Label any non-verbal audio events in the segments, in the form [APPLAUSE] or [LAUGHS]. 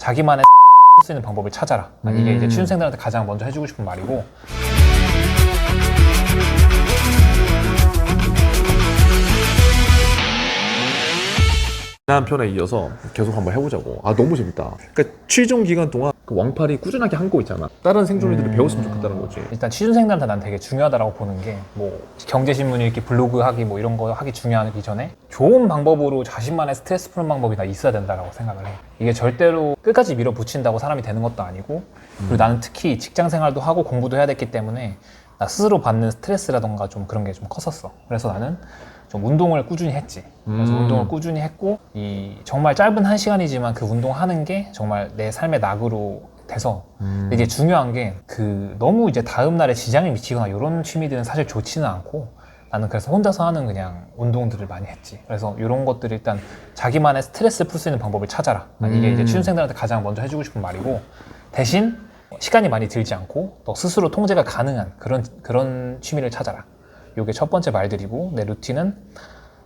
자기만의 쓸수 있는 방법을 찾아라. 아, 이게 이제 음. 취준생들한테 가장 먼저 해주고 싶은 말이고 지난 편에 이어서 계속 한번 해보자고. 아 너무 재밌다. 그러니까 취중 기간 동안 그 왕팔이 꾸준하게 한 거 있잖아. 다른 생존이들이 음. 배웠으면 좋겠다는 거지. 일단 취준생들한테 난 되게 중요하다고 보는 게 뭐 경제신문 읽기, 블로그 하기 뭐 이런 거 하기 중요하기 전에 좋은 방법으로 자신만의 스트레스 푸는 방법이 다 있어야 된다고 생각을 해. 이게 절대로 끝까지 밀어붙인다고 사람이 되는 것도 아니고 그리고 나는 특히 직장 생활도 하고 공부도 해야 됐기 때문에 나 스스로 받는 스트레스라던가 좀 그런 게 좀 컸었어. 그래서 나는 좀 운동을 꾸준히 했지. 그래서 음. 운동을 꾸준히 했고 이 정말 짧은 한 시간이지만 그 운동하는 게 정말 내 삶의 낙으로 돼서 근데 이제 중요한 게 그 너무 이제 다음 날에 지장이 미치거나 이런 취미들은 사실 좋지는 않고 나는 그래서 혼자서 하는 그냥 운동들을 많이 했지. 그래서 이런 것들을 일단 자기만의 스트레스 풀 수 있는 방법을 찾아라. 아, 이게 이제 음. 취준생들한테 가장 먼저 해주고 싶은 말이고 대신 시간이 많이 들지 않고 또 스스로 통제가 가능한 그런 그런 취미를 찾아라. 이게 첫 번째 말들이고 내 루틴은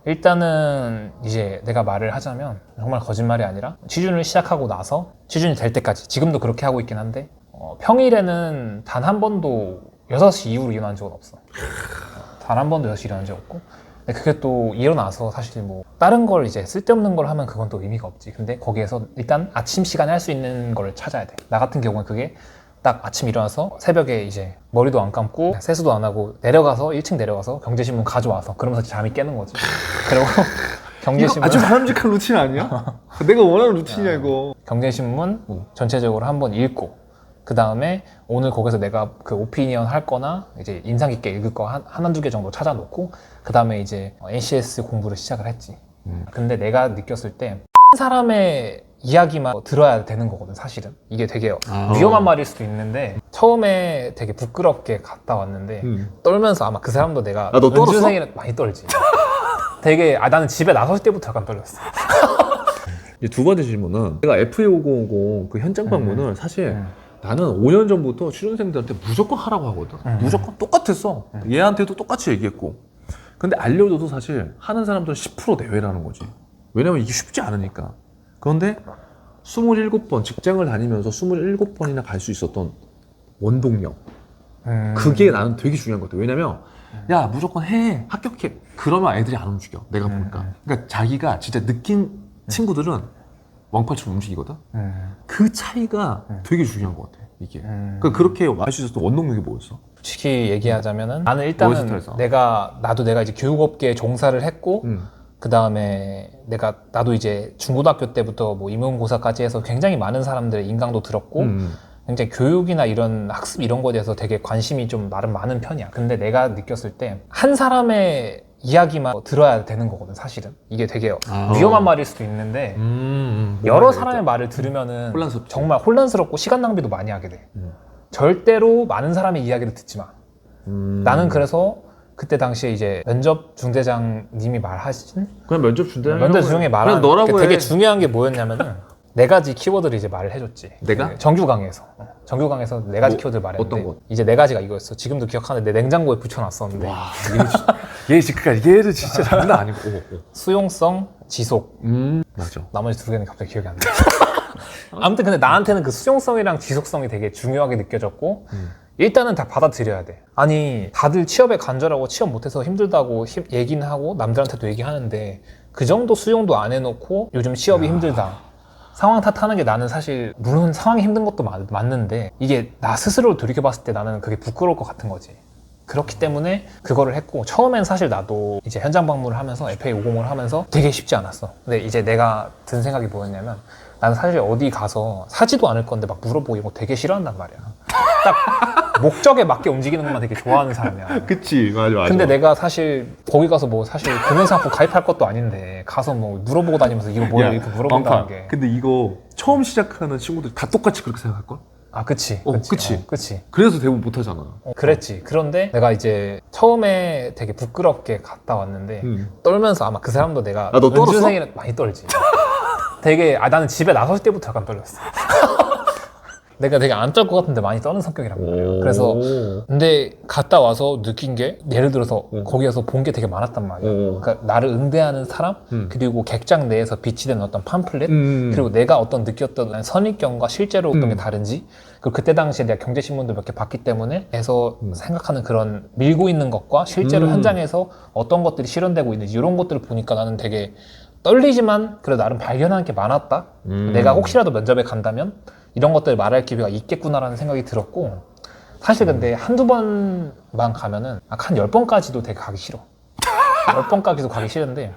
일단은 이제 내가 말을 하자면 정말 거짓말이 아니라 취준을 시작하고 나서 취준이 될 때까지 지금도 그렇게 하고 있긴 한데 어, 평일에는 단 한 번도 6시 이후로 일어난 적은 없어. 단 한 번도 6시 일어난 적 없고. 근데 그게 또 일어나서 사실 뭐 다른 걸 이제 쓸데없는 걸 하면 그건 또 의미가 없지. 근데 거기에서 일단 아침 시간에 할 수 있는 걸 찾아야 돼. 나 같은 경우는 그게 딱 아침 일어나서 새벽에 이제 머리도 안 감고 세수도 안 하고 내려가서 1층 내려가서 경제신문 가져와서 그러면서 잠이 깨는 거지 [LAUGHS] 그리고 경제신문 아주 바람직한 루틴 아니야? [LAUGHS] 내가 원하는 루틴이야 이거. 경제신문 어. 전체적으로 한번 읽고 그 다음에 오늘 거기서 내가 그 오피니언 할 거나 이제 인상 깊게 읽을 거 한, 한두 개 정도 찾아놓고 그 다음에 이제 NCS 공부를 시작을 했지 음. 근데 내가 느꼈을 때 [LAUGHS] 사람의 이야기만 들어야 되는 거거든 사실은 이게 되게 아. 위험한 말일 수도 있는데 처음에 되게 부끄럽게 갔다 왔는데 음. 떨면서 아마 그 사람도 내가 아, 너 떨었어? 연주생이라 많이 떨지 되게 아 나는 집에 나설 때부터 약간 떨렸어 [LAUGHS] 이제 두 번째 질문은 내가 FA5050 그 현장 방문을 사실 음. 나는 5년 전부터 취준생들한테 무조건 하라고 하거든. 음. 무조건 똑같았어. 얘한테도 똑같이 얘기했고. 근데 알려줘도 사실 하는 사람들은 10% 내외라는 거지. 왜냐면 이게 쉽지 않으니까. 그런데 27번 직장을 다니면서 27번이나 갈 수 있었던 원동력. 음. 그게 나는 되게 중요한 것 같아. 왜냐면 야 무조건 해 합격해. 그러면 애들이 안 움직여. 내가 음. 보니까. 그러니까 자기가 진짜 느낀 친구들은 왕팔처럼 움직이거든. 음. 그 차이가 음. 되게 중요한 것 같아. 이게. 음. 그러니까 그렇게 할수 있었던 원동력이 뭐였어? 솔직히 얘기하자면은 나는 일단은. 내가 나도 내가 이제 교육업계에 종사를 했고 음. 그 다음에 내가 나도 이제 중고등학교 때부터 뭐 임용고사까지 해서 굉장히 많은 사람들의 인강도 들었고 음. 굉장히 교육이나 이런 학습 이런 거에 대해서 되게 관심이 좀 나름 많은 편이야. 근데 내가 느꼈을 때 한 사람의 이야기만 들어야 되는 거거든 사실은 이게 되게 아. 위험한 말일 수도 있는데 음, 음. 여러 뭔가 사람의. 말을 들으면은 혼란스럽지. 정말 혼란스럽고 시간 낭비도 많이 하게 돼. 음. 절대로 많은 사람의 이야기를 듣지 마. 음. 나는 그래서 그때 당시에 이제 면접 중대장님이 말하신 그냥 면접 준대. 면접 중에 말한 그냥 너라고 게 되게 해. 중요한 게 뭐였냐면은 네 가지 키워드를 이제 말을 해줬지. 내가? 그 정규 강의에서 어, 정규 강의에서 네 가지 뭐, 키워드 를 말했는데 어떤 것? 이제 네 가지가 이거였어. 지금도 기억하는데 내 냉장고에 붙여놨었는데 와, [LAUGHS] 얘, 진- 얘 그러니까 얘를 진짜 장난 아니고. 어, 어. 수용성, 지속. 음, 맞아. 나머지 두 개는 갑자기 기억이 안 나. [LAUGHS] 아무튼 근데 나한테는 그 수용성이랑 지속성이 되게 중요하게 느껴졌고 음. 일단은 다 받아들여야 돼. 아니 다들 취업에 간절하고 취업 못해서 힘들다고 힘- 얘기는 하고 남들한테도 얘기하는데 그 정도 수용도 안 해놓고 요즘 취업이 힘들다. 상황 탓하는 게 나는 사실 물론 상황이 힘든 것도 맞, 맞는데 이게 나 스스로 돌이켜봤을 때 나는 그게 부끄러울 것 같은 거지. 그렇기 때문에 그거를 했고 처음엔 사실 나도 이제 현장 방문을 하면서 FA50을 하면서 되게 쉽지 않았어. 근데 이제 내가 든 생각이 뭐였냐면 나는 사실 어디 가서 사지도 않을 건데 막 물어보고 이거 되게 싫어한단 말이야. 딱 목적에 맞게 움직이는 것만 되게 좋아하는 사람이야. [LAUGHS] 그치, 맞아, 맞아. 근데 내가 사실 거기 가서 뭐 사실 금연상품 가입할 것도 아닌데 가서 뭐 물어보고 다니면서 이거 뭐야 이렇게 물어본다는. 게. 근데 이거 처음 시작하는 친구들 다 똑같이 그렇게 생각할 걸? 아 그치. 어, 그치. 어, 그치. 그래서 대부분 못하잖아. 어, 그랬지. 그런데 내가 이제 처음에 되게 부끄럽게 갔다 왔는데 음. 떨면서 아마 그 사람도 내가 아, 너 떨었어? 연주생이라 많이 떨지. [LAUGHS] 되게 아 나는 집에 나설 때부터 약간 떨렸어. 내가 되게 안 떨 것 같은데 많이 떠는 성격이란 말이야. 오. 그래서 근데 갔다 와서 느낀 게 예를 들어서 음. 거기에서 본 게 되게 많았단 말이야. 오. 그러니까 나를 응대하는 사람 음. 그리고 객장 내에서 비치되는 어떤 팜플렛 음. 그리고 내가 어떤 느꼈던 선입견과 실제로 어떤 게 음. 다른지 그리고 그때 당시에 내가 경제신문도 몇 개 봤기 때문에 해서 음. 생각하는 그런 밀고 있는 것과 실제로 음. 현장에서 어떤 것들이 실현되고 있는지 이런 것들을 보니까 나는 되게 떨리지만 그래도 나름 발견하는 게 많았다 음. 내가 혹시라도 면접에 간다면 이런 것들 말할 기회가 있겠구나라는 생각이 들었고 사실 근데 한두 번만 가면은 한 열 번까지도 되게 가기 싫어 열 번까지도 가기 싫은데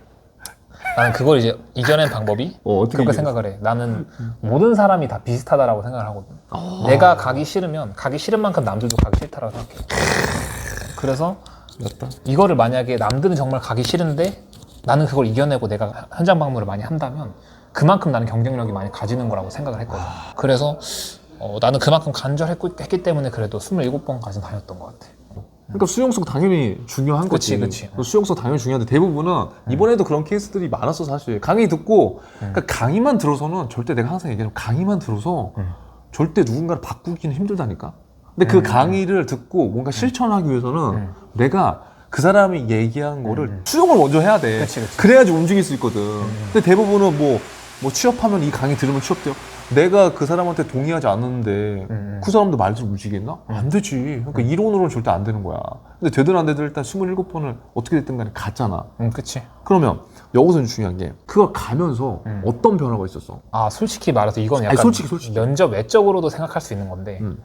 나는 그걸 이제 이겨낸 방법이 어, 어떻게 그렇게? 생각을 해. 나는 모든 사람이 다 비슷하다라고 생각을 하거든. 아. 내가 가기 싫으면 가기 싫은 만큼 남들도 가기 싫다라고 생각해. 그래서 맞다. 이거를 만약에 남들은 정말 가기 싫은데 나는 그걸 이겨내고 내가 현장 방문을 많이 한다면 그만큼 나는 경쟁력이 많이 가지는 거라고 생각을 했거든. 그래서 어, 나는 그만큼 간절했기 때문에 그래도 27번까지 다녔던 것 같아. 그러니까 수용성 당연히 중요한 그치, 거지. 그치. 그 수용성 당연히 중요한데 대부분은 이번에도 그런 케이스들이 많았어 사실. 강의 듣고 그러니까 강의만 들어서는 절대 내가 항상 얘기하면 강의만 들어서 음. 절대 누군가를 바꾸기는 힘들다니까. 근데 그 음. 강의를 듣고 뭔가 실천하기 위해서는 음. 내가 그 사람이 얘기한 거를 음. 수용을 먼저 해야 돼. 그치, 그치. 그래야지 움직일 수 있거든. 근데 대부분은 뭐, 뭐 취업하면 이 강의 들으면 취업돼요. 내가 그 사람한테 동의하지 않는데 음. 그 사람도 말대로 움직이겠나? 안 되지. 그러니까 이론으로는 절대 안 되는 거야. 근데 되든 안 되든 일단 27번을 어떻게 됐든 간에 갔잖아. 음, 그치. 그러면 여기서 중요한 게 그걸 가면서 음. 어떤 변화가 있었어? 아 솔직히 말해서 이건 약간 아니, 솔직히, 솔직히. 면접 외적으로도 생각할 수 있는 건데 음.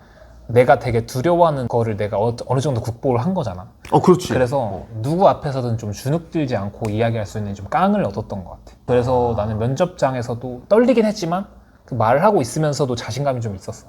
내가 되게 두려워하는 거를 내가 어, 느 정도 극복을 한 거잖아. 어, 그렇지. 그래서 어. 누구 앞에서든 좀 주눅들지 않고 이야기할 수 있는 좀 깡을 얻었던 것 같아. 그래서 나는 면접장에서도 떨리긴 했지만 그 말을 하고 있으면서도 자신감이 좀 있었어.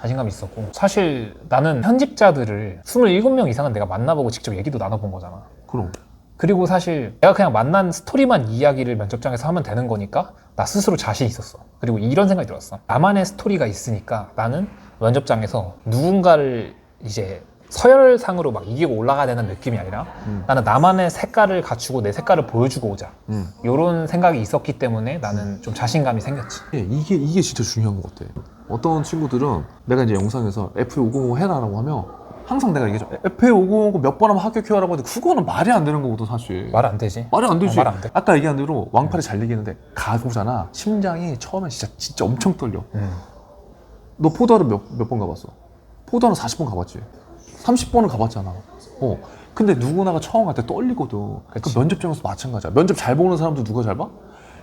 자신감이 있었고 사실 나는 현직자들을 27명 이상은 내가 만나보고 직접 얘기도 나눠본 거잖아. 그럼. 그리고 사실 내가 그냥 만난 스토리만 이야기를 면접장에서 하면 되는 거니까 나 스스로 자신 있었어. 그리고 이런 생각이 들었어. 나만의 스토리가 있으니까 나는 면접장에서 누군가를 이제 서열상으로 막 이기고 올라가야 되는 느낌이 아니라 음. 나는 나만의 색깔을 갖추고 내 색깔을 보여주고 오자. 음. 이런 생각이 있었기 때문에 나는 좀 자신감이 생겼지. 예, 이게 이게 진짜 중요한 것 같아. 어떤 친구들은 내가 이제 영상에서 FA505 해라라고 하면 항상 내가 얘기하죠. FA505 몇번 하면 합격해요라고 하는데 그거는 말이 안 되는 거거든 사실. 말 안 되지. 말이 안 되지. 어, 말안 돼. 아까 얘기한 대로 왕팔이 잘 얘기했는데 가보잖아. 심장이 처음에 진짜 진짜 엄청 떨려. 음. 너 포도하러 몇몇번 가봤어? 포도하러 40번 가봤지. 30번은 가봤잖아. 어. 근데 누구나가 처음 갈 때 떨리거든. 그 그치. 면접장에서 마찬가지야. 면접 잘 보는 사람도 누가 잘 봐?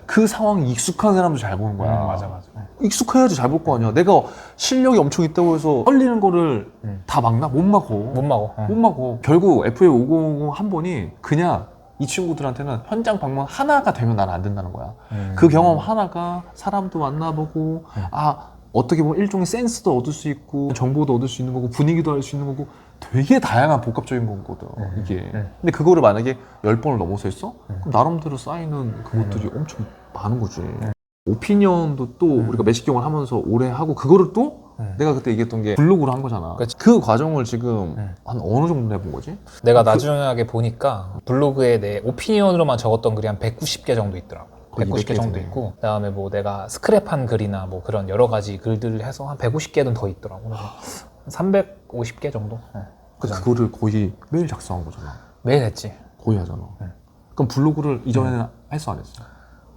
그 상황이 익숙한 사람도 잘 보는 거야. 음, 맞아 맞아. 익숙해야지 잘 볼 거 아니야. 내가 실력이 엄청 있다고 해서 떨리는 거를 음. 다 막나? 못 막어. 못 먹어. 어. 못 막어. 결국 FA 500 한 번이 그냥 이 친구들한테는 현장 방문 하나가 되면 나는 안 된다는 거야. 음. 그 경험 하나가 사람도 만나보고 음. 아 어떻게 보면 일종의 센스도 얻을 수 있고 정보도 얻을 수 있는 거고 분위기도 알 수 있는 거고 되게 다양한 복합적인 거거든 음. 이게 음. 근데 그거를 만약에 열 번을 넘어서 했어? 음. 그럼 나름대로 쌓이는 그것들이 엄청 많은 거지 음. 오피니언도 또 우리가 매식경을 하면서 오래 하고 그거를 또 음. 내가 그때 얘기했던 게 블로그로 한 거잖아 그치. 그 과정을 지금 음. 한 어느 정도 해본 거지? 내가 그- 나중에 보니까 블로그에 내 오피니언으로만 적었던 글이 한 190개 정도 있더라고. 거의 190개 200개 정도 되네. 있고 그다음에 뭐 내가 스크랩한 글이나 뭐 그런 여러 가지 글들을 해서 한 150개는 더 있더라고. 그래서 350개 정도. 어, 그. 그거를 거의 매일 작성한 거잖아 매일 했지. 거의 하잖아 음. 그럼 블로그를 이전에는 했어 안 했어?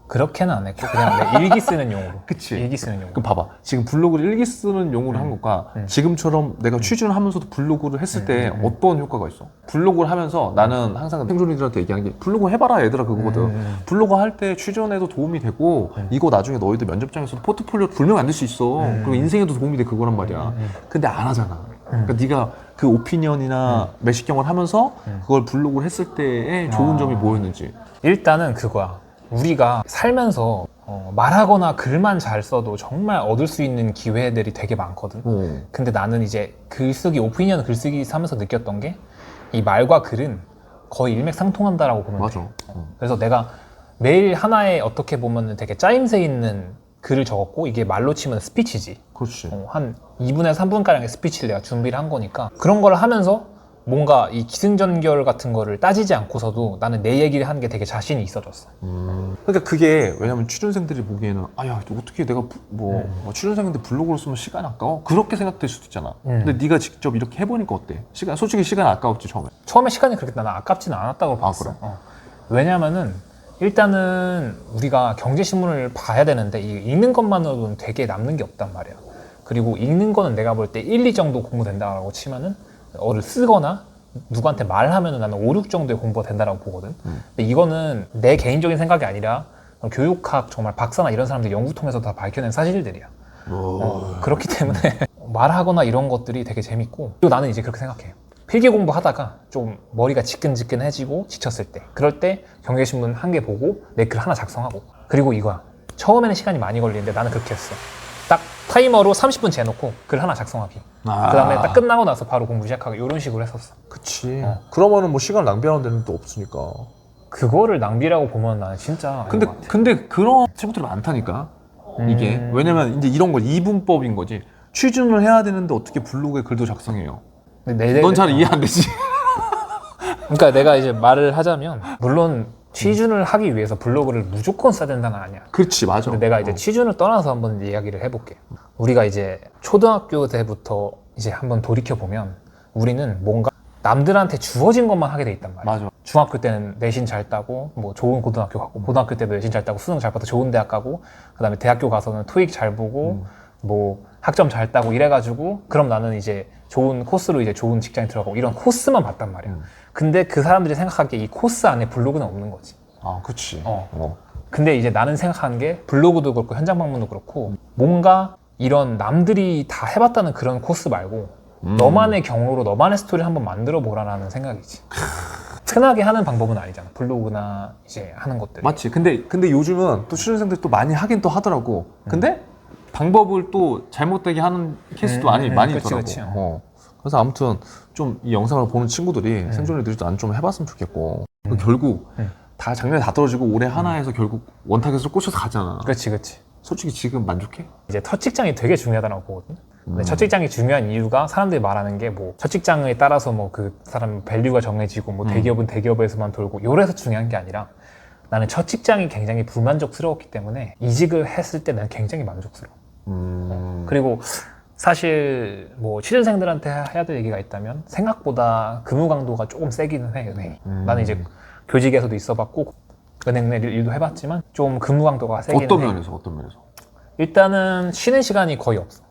그렇게는 안 했고 그냥 내 일기 쓰는 용으로. [LAUGHS] 그치. 일기 쓰는 용으로. 그럼 봐봐. 지금 블로그를 일기 쓰는 용으로 음. 한 것과 음. 지금처럼 내가 취준을 하면서도 블로그를 했을 음, 때 음, 음. 어떤 효과가 있어? 블로그를 하면서 나는 항상 생존이들한테 얘기하는 게 블로그 해봐라 얘들아 그거거든. 음, 블로그 할 때 취준에도 도움이 되고 음. 이거 나중에 너희들 면접장에서 포트폴리오 분명 만들 수 있어. 음. 그리고 인생에도 도움이 돼 그거란 말이야. 음, 음. 근데 안 하잖아. 그러니까 네가 그 오피니언이나 매식경을 하면서 음. 그걸 블로그를 했을 때의 좋은 아. 점이 뭐였는지. 일단은 그거야. 우리가 살면서 어, 말하거나 글만 잘 써도 정말 얻을 수 있는 기회들이 되게 많거든. 어. 근데 나는 이제 글쓰기 오피니언 글쓰기 하면서 느꼈던 게 이 말과 글은 거의 일맥상통한다라고 보면 맞아. 돼. 어. 그래서 내가 매일 하나에 어떻게 보면 되게 짜임새 있는 글을 적었고 이게 말로 치면 스피치지. 그렇지. 어, 한 2분에서 3분가량의 스피치를 내가 준비를 한 거니까 그런 걸 하면서 뭔가 이 기승전결 같은 거를 따지지 않고서도 나는 내 얘기를 하는 게 되게 자신이 있어졌어. 그러니까 그게 왜냐면 취준생들이 보기에는 아야 어떻게 내가 부- 뭐, 뭐 취준생인데 블로그를 쓰면 시간 아까워? 그렇게 생각될 수도 있잖아. 음. 근데 네가 직접 이렇게 해보니까 어때? 시간 솔직히 시간 아까웠지 처음에. 처음에 시간이 그렇게 나는 아깝지는 않았다고 아, 봤어. 그래? 어. 왜냐면은 일단은 우리가 경제신문을 봐야 되는데 이 읽는 것만으로는 되게 남는 게 없단 말이야. 그리고 읽는 거는 내가 볼 때 1, 2 정도 공부된다고 치면은 어를 쓰거나 누구한테 말하면은 나는 5, 6 정도의 공부가 된다라고 보거든. 음. 근데 이거는 내 개인적인 생각이 아니라 교육학 정말 박사나 이런 사람들 연구 통해서 다 밝혀낸 사실들이야. 어, 그렇기 때문에 [LAUGHS] 말하거나 이런 것들이 되게 재밌고 그리고 나는 이제 그렇게 생각해 필기 공부하다가 좀 머리가 지끈지끈해지고 지쳤을 때 그럴 때 경제신문 한 개 보고 내 글 하나 작성하고 그리고 이거야 처음에는 시간이 많이 걸리는데 나는 그렇게 했어 딱 타이머로 30분 재놓고 글 하나 작성하기 아. 그 다음에 딱 끝나고 나서 바로 공부 시작하기 이런 식으로 했었어 그치. 어. 그러면은 뭐 시간 낭비하는 데는 또 없으니까. 그거를 낭비라고 보면 나는 진짜 근데 아닌 것 같아. 근데 그런 친구들이 많다니까. 이게 음. 왜냐면 이제 이런 거 이분법인 거지. 취준을 해야 되는데 어떻게 블로그에 글도 작성해요? 근데 내- 넌 잘 이해 안 되지. 그러니까 내가 이제 말을 하자면 물론 취준을 하기 위해서 블로그를 무조건 써야 된다는 아니야. 그렇지 맞아. 근데 내가 이제 어. 취준을 떠나서 한번 이야기를 해볼게. 우리가 이제 초등학교 때부터 이제 한번 돌이켜 보면 우리는 뭔가 남들한테 주어진 것만 하게 돼 있단 말이야. 맞아. 중학교 때는 내신 잘 따고 뭐 좋은 고등학교 가고 고등학교 때도 내신 잘 따고 수능 잘 봐서 좋은 대학 가고 그다음에 대학교 가서는 토익 잘 보고 뭐 학점 잘 따고 이래가지고 그럼 나는 이제 좋은 코스로 이제 좋은 직장에 들어가고 이런 코스만 봤단 말이야. 음. 근데 그 사람들이 생각하기에 이 코스 안에 블로그는 없는 거지. 아 그치. 어. 어. 근데 이제 나는 생각하는 게 블로그도 그렇고 현장 방문도 그렇고 뭔가 이런 남들이 다 해봤다는 그런 코스 말고 음. 너만의 경로로 너만의 스토리를 한번 만들어 보라라는 생각이지. 흔하게 하는 방법은 아니잖아. 블로그나 이제 하는 것들. 맞지. 근데 근데 요즘은 또 취준생들이 또 많이 하긴 또 하더라고. 근데 방법을 또 잘못되게 하는 케이스도 음, 많이 음, 많이 그치, 있더라고. 그치. 어. 그래서 아무튼 좀 이 영상을 보는 친구들이 음. 생존이들이 난좀 해봤으면 좋겠고 음. 결국 음. 다 작년에 다 떨어지고 올해 하나에서 결국 원타겟으로 꽂혀서 가잖아. 그렇지, 그렇지. 솔직히 지금 만족해? 이제 첫 직장이 되게 중요하다고 보거든. 근데 음. 첫 직장이 중요한 이유가 사람들이 말하는 게 뭐 첫 직장에 따라서 뭐 그 사람 밸류가 정해지고 뭐 음. 대기업은 대기업에서만 돌고 요래서 중요한 게 아니라 나는 첫 직장이 굉장히 불만족스러웠기 때문에 이직을 했을 때난 굉장히 만족스러워. 음. 그리고 사실 뭐 취준생들한테 해야 될 얘기가 있다면 생각보다 근무 강도가 조금 세기는 해 은행이. 음. 나는 이제 교직에서도 있어봤고 은행 내 일도 해봤지만 좀 근무 강도가 세기는 어떤 해. 면에서 어떤 면에서? 일단은 쉬는 시간이 거의 없어.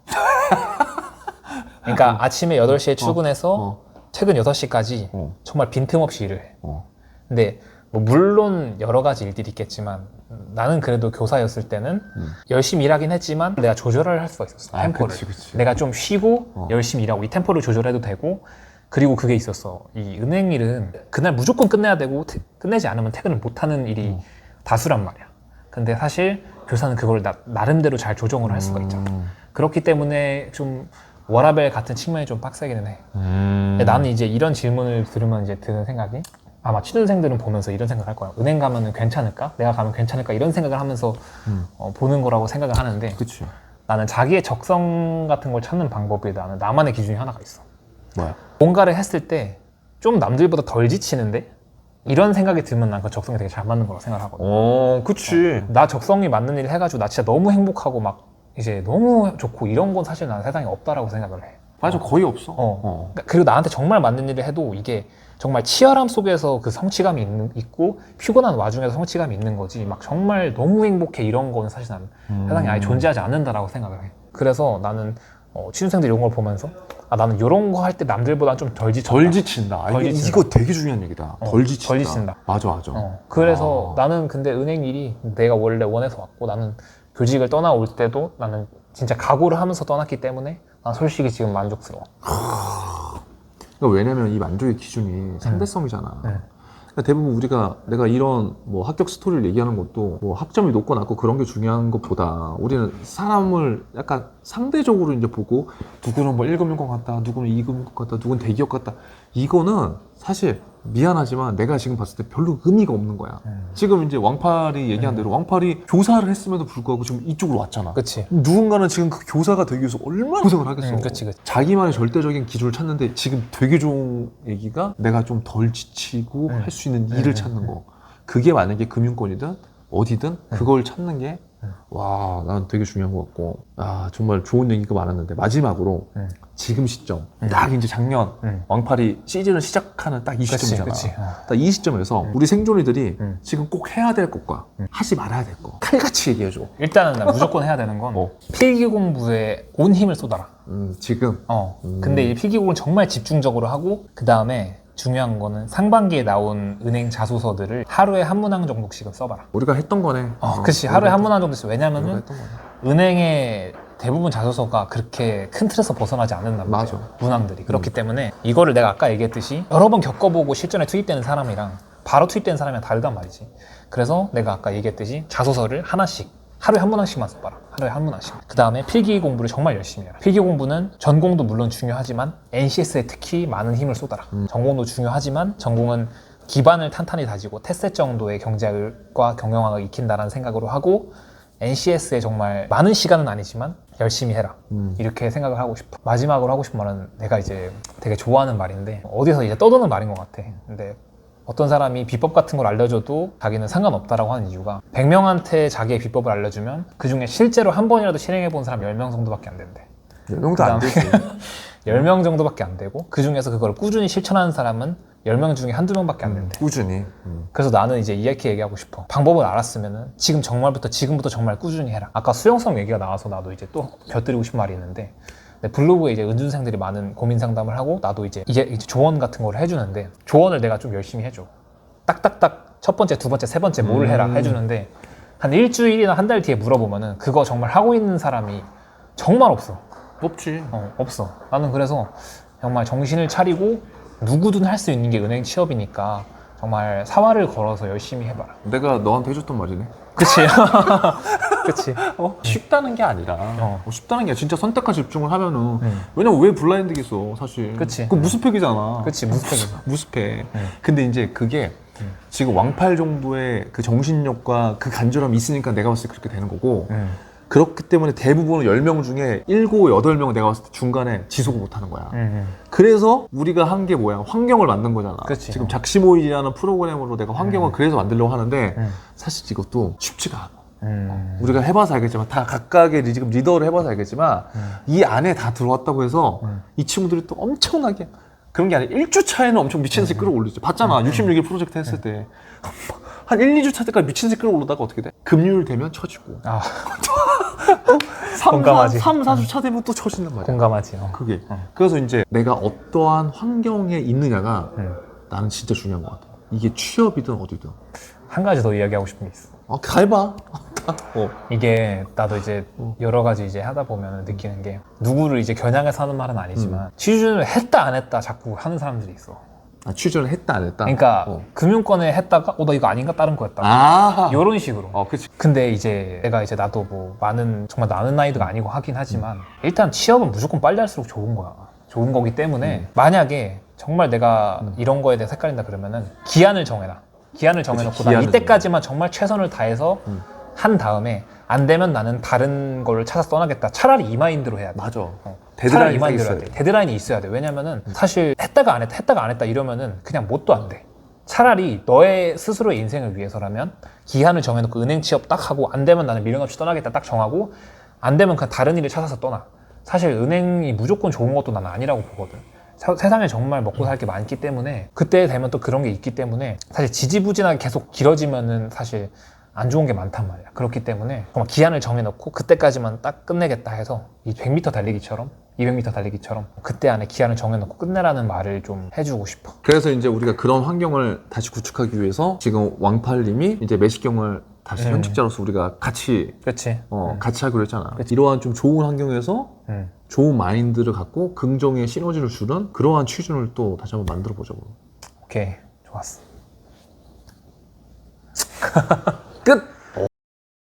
그러니까 [LAUGHS] 아침에 8시에 출근해서 어. 퇴근 6시까지 어. 정말 빈틈없이 일을 해. 어. 근데 뭐 물론 여러 가지 일들이 있겠지만 나는 그래도 교사였을 때는 음. 열심히 일하긴 했지만 내가 조절을 할 수가 있었어. 아, 템포를. 그치, 그치. 내가 좀 쉬고 어. 열심히 일하고 이 템포를 조절해도 되고 그리고 그게 있었어. 이 은행 일은 그날 무조건 끝내야 되고 태- 끝내지 않으면 퇴근을 못 하는 일이 음. 다수란 말이야. 근데 사실 교사는 그걸 나, 나름대로 잘 조정을 할 수가 있잖아. 음. 그렇기 때문에 좀 워라벨 같은 측면이 좀 빡세기는 해. 음. 나는 이제 이런 질문을 들으면 이제 드는 생각이 아마 취준생들은 보면서 이런 생각을 할 거야. 은행 가면은 괜찮을까? 내가 가면 괜찮을까? 이런 생각을 하면서 음. 어, 보는 거라고 생각을 하는데 그치. 나는 자기의 적성 같은 걸 찾는 방법이 나는 나만의 기준이 하나가 있어. 뭐야? 뭔가를 했을 때 좀 남들보다 덜 지치는데 이런 생각이 들면 난 그 적성이 되게 잘 맞는 거라고 생각하거든. 어, 그치. 나 적성이 맞는 일 해가지고 나 진짜 너무 행복하고 막 이제 너무 좋고 이런 건 사실 난 세상에 없다라고 생각을 해. 맞아, 거의 없어. 어. 그러니까 그리고 나한테 정말 맞는 일을 해도 이게 정말 치열함 속에서 그 성취감이 있는, 있고 피곤한 와중에서 성취감이 있는 거지 막 정말 너무 행복해 이런 거는 사실 난 음. 세상에 아예 존재하지 않는다라고 생각을 해. 그래서 나는 어, 취준생들 이런 걸 보면서 아 나는 이런 거 할 때 남들보다 좀 덜 지쳤다. 덜 지친다. 아, 덜 이게, 지친다. 이거 되게 중요한 얘기다. 어, 덜 지친다. 덜 지친다. 맞아, 맞아. 어, 그래서 아. 나는 근데 은행 일이 내가 원래 원해서 왔고 나는 교직을 떠나올 때도 나는 진짜 각오를 하면서 떠났기 때문에 난 솔직히 지금 만족스러워. 그러니까 왜냐면 이 만족의 기준이 상대성이잖아. 네. 그러니까 대부분 우리가 내가 이런 뭐 합격 스토리를 얘기하는 것도 뭐 학점이 높고 낮고 그런 게 중요한 것보다 우리는 사람을 약간 상대적으로 이제 보고 누구는 뭐 1금융권 같다, 누구는 2금융권 같다, 누구는 대기업 같다. 이거는 사실 미안하지만 내가 지금 봤을 때 별로 의미가 없는 거야. 음. 지금 이제 왕팔이 얘기한 대로 왕팔이 교사를 했음에도 불구하고 지금 이쪽으로 왔잖아. 그치. 누군가는 지금 그 교사가 되기 위해서 얼마나 고생을 하겠어. 음, 그치, 그치. 자기만의 절대적인 기준을 찾는데 지금 되게 좋은 얘기가 내가 좀 덜 지치고 음. 할수 있는 음, 일을 음, 찾는 거. 그게 만약에 금융권이든 어디든 그걸 찾는 게 음. 와, 난 되게 중요한 것 같고. 아, 정말 좋은 얘기가 많았는데 마지막으로 음. 지금 시점. 음. 딱 이제 작년 음. 왕팔이 시즌을 시작하는 딱 이 시점이잖아. 그치. 어. 딱이 시점에서 음. 우리 생존이들이 음. 지금 꼭 해야 될 것과 음. 하지 말아야 될 것. 칼같이 얘기해줘. 일단은 나 무조건 해야 되는 건 어. 필기 공부에 온 힘을 쏟아라. 음, 지금. 어. 음. 근데 이 필기 공부를 정말 집중적으로 하고 그 다음에 중요한 거는 상반기에 나온 은행 자소서들을 하루에 한 문항 정도씩은 써봐라. 우리가 했던 거네. 어, 그치. 하루에 한 문항 정도씩. 우리가 왜냐면은 했던 거네. 은행의 대부분 자소서가 그렇게 큰 틀에서 벗어나지 않는단 말이야. 맞아. 문항들이. 그렇기 때문에 이거를 내가 아까 얘기했듯이 여러 번 겪어보고 실전에 투입되는 사람이랑 바로 투입되는 사람이랑 다르단 말이지. 그래서 내가 아까 얘기했듯이 자소서를 하나씩 하루에 한 문항씩만 써봐라. 하루에 한 문항씩. 그 다음에 필기 공부를 정말 열심히 해라. 필기 공부는 전공도 물론 중요하지만 NCS에 특히 많은 힘을 쏟아라. 음. 전공도 중요하지만 전공은 기반을 탄탄히 다지고 테스트 정도의 경제학과 경영학을 익힌다라는 생각으로 하고 NCS에 정말 많은 시간은 아니지만 열심히 해라. 음. 이렇게 생각을 하고 싶어. 마지막으로 하고 싶은 말은 내가 이제 되게 좋아하는 말인데 어디서 이제 떠도는 말인 것 같아. 근데 어떤 사람이 비법 같은 걸 알려줘도 자기는 상관없다라고 하는 이유가 100명한테 자기의 비법을 알려주면 그 중에 실제로 한 번이라도 실행해 본 사람 10명 정도밖에 안 된대. 명도 안 되지. [LAUGHS] 10명 정도밖에 안 되고 그 중에서 그걸 꾸준히 실천하는 사람은 10명 중에 한두 명밖에 안 된대. 꾸준히. 음. 그래서 나는 이제 이렇게 얘기하고 싶어. 방법을 알았으면은 지금 정말부터 지금부터 정말 꾸준히 해라. 아까 수용성 얘기가 나와서 나도 이제 또 곁들이고 싶은 말이 있는데 네, 블로그에 이제 은준생들이 많은 고민 상담을 하고 나도 이제 이제 조언 같은 걸 해주는데 조언을 내가 좀 열심히 해줘. 딱딱딱 첫 번째, 두 번째, 세 번째 뭘 해라 음. 해주는데 한 일주일이나 한 달 뒤에 물어보면은 그거 정말 하고 있는 사람이 정말 없어. 뽑지. 어, 없어. 나는 그래서 정말 정신을 차리고 누구든 할 수 있는 게 은행 취업이니까 정말 사활을 걸어서 열심히 해봐라. 내가 너한테 해줬던 말이네. 그치. [LAUGHS] 그치. 어? 쉽다는 게 아니라 어. 어, 쉽다는 게 진짜 선택과 집중을 하면은 음. 왜냐면 왜 블라인드겠어 사실 그치. 그 무스펙이잖아 그치, 무스펙이죠. 무스펙 음. 근데 이제 그게 음. 지금 왕팔 정도의 그 정신력과 그 간절함이 있으니까 내가 봤을 때 그렇게 되는 거고 음. 그렇기 때문에 대부분 10명 중에 7, 8명 내가 봤을 때 중간에 지속을 못 하는 거야 음. 그래서 우리가 한 게 뭐야 환경을 만든 거잖아 그치. 지금 어. 작시모일이라는 프로그램으로 내가 환경을 음. 그래서 만들려고 하는데 음. 사실 이것도 쉽지가 않아 음. 우리가 해봐서 알겠지만 다 각각의 리- 지금 리더를 해봐서 알겠지만 음. 이 안에 다 들어왔다고 해서 음. 이 친구들이 또 엄청나게 그런 게 아니라 1주 차에는 엄청 미친 듯이 끌어올리지 봤잖아 66일 프로젝트 했을 때한 1, 2주 차 때까지 미친 듯이 끌어올리다가 어떻게 돼? 금요일 되면 처지고 아, [LAUGHS] 3, 공감하지. 3, 4주 차 되면 또 처진단 말이야 공감하지. 어. 그게 어. 그래서 이제 내가 어떠한 환경에 있느냐가 음. 나는 진짜 중요한 것 같아 이게 취업이든 어디든 한 가지 더 이야기하고 싶은 게 있어. 아, 가 해봐 [LAUGHS] 어. 이게 나도 이제 어. 여러 가지 이제 하다 보면 느끼는 게 누구를 이제 겨냥해서 하는 말은 음. 아니지만 취준을 했다 안 했다 자꾸 하는 사람들이 있어. 아, 취준을 했다 안 했다? 그러니까 어. 금융권에 했다가 어 나 이거 아닌가 다른 거였다. 아 이런 식으로. 어, 그치 근데 이제 내가 이제 나도 뭐 많은 정말 나는 나이도가 아니고 하긴 하지만 일단 취업은 무조건 빨리 할수록 좋은 거야. 좋은 거기 때문에 음. 만약에 정말 내가 이런 거에 대해 헷갈린다 그러면은 기한을 정해라. 기한을 정해놓고 나 기한을 이때까지만 정말 최선을 다해서 음. 한 다음에 안 되면 나는 다른 걸 찾아서 떠나겠다. 차라리 이 마인드로 해야 돼. 맞아 어. 데드라인이 차라리 이딱 마인드로 있어야 해야 돼. 돼. 음. 데드라인이 있어야 돼. 왜냐면은 사실 했다가 안 했다, 했다가 안 했다 이러면은 그냥 뭣도 안 돼. 차라리 너의 스스로의 인생을 위해서라면 기한을 정해놓고 은행 취업 딱 하고 안 되면 나는 미련 없이 떠나겠다 딱 정하고 안 되면 그냥 다른 일을 찾아서 떠나. 사실 은행이 무조건 좋은 것도 나는 아니라고 보거든. 사- 세상에 정말 먹고 살 게 많기 때문에 그때 되면 또 그런 게 있기 때문에 사실 지지부진하게 계속 길어지면은 사실 안 좋은 게 많단 말이야. 그렇기 때문에 정말 기한을 정해놓고 그때까지만 딱 끝내겠다 해서 이 100m 달리기처럼 200m 달리기처럼 그때 안에 기한을 정해놓고 끝내라는 말을 좀 해주고 싶어. 그래서 이제 우리가 그런 환경을 다시 구축하기 위해서 지금 왕팔님이 이제 매식경을 다시 음. 현직자로서 우리가 같이 그렇지. 어, 음. 같이 하기로 했잖아. 그치. 이러한 좀 좋은 환경에서 음. 좋은 마인드를 갖고 긍정의 시너지를 주는 그러한 취준을 또 다시 한번 만들어 보자고. 오케이. 좋았어. [LAUGHS] 끝.